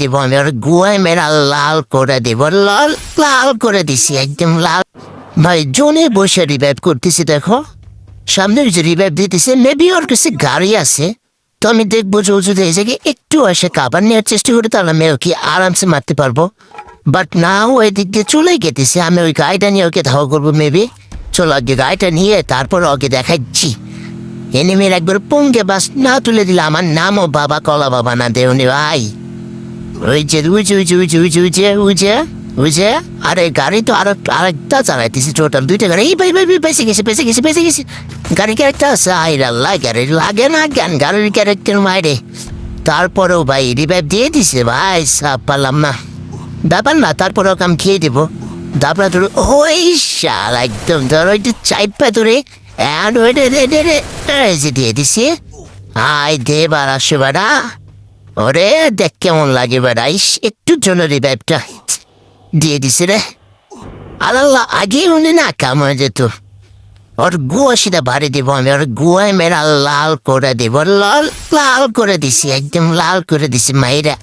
দিব, আমি ওর গুয়ায় মেরা লাল করে দিব, লাল লাল করে দিছি, একদম লাল। ভাই, জোনে বসে রিভাইভ করতেছি, দেখো। সামনে যে রিভাইভ দিতেছে মেবি ওর কাছে গাড়ি আছে। তো আমি দেখব যে ও যদি এই জায়গায় একটু এসে কাবার নেওয়ার চেষ্টা করি, তাহলে আমি ওকে আরামসে মারতে পারব। বাট না ও এদিক দিয়ে চলে গেতেছে, আমি ওই গাড়িটা নিয়ে ওকে ধাওয়া করব মেবি চলো আগে গাড়িটা নিয়ে তারপর ওকে দেখাচ্ছি। এনিমির একবার পঙ্গে বাস না তুলে দিলে, আমার নামও বাবা, কলা বাবা না দেওনি ভাই। ওই যে উইজে উইজে উইজে উইজে উইজে উইজে উইজে আরে গাড়ি তো আর, আরেকটা চালাইতেছি টোটাল দুইটা গাড়ি। ভাই ভাই বেঁচে গেছে বেঁচে গেছে বেঁচে গেছে। গাড়ি ক্যারেক্টার আছে আই আল্লাহ, গাড়ি লাগে না জ্ঞান গাড়ির ক্যারেক্টার মাইরে তারপরেও ভাই রিভাইভ দিয়ে দিছে, ভাই, সাপ পারলাম না। ব্যাপার না, তারপরেও কাম খেয়ে দেবো। তারপরে ধরো, ওই শাল, একদম ধরো, একটু চাইপা ধরে। And ওইটা রে রে রে এই যে দিয়ে দিছি। আই দে, বাড়া সুবারা ওরে, দেখ কেমন লাগে বেড়াইস। একটু জন্য রিভাইভটা দিয়ে দিছে রে। আল্লাহ, আগে উনি না কাম হয়ে যেত। ওর গুয়া সেটা ভারে দিব আমি। ওর গুয়ায় মেরা লাল করে দিব। লাল লাল করে দিছি, একদম লাল করে দিছি মাইরা।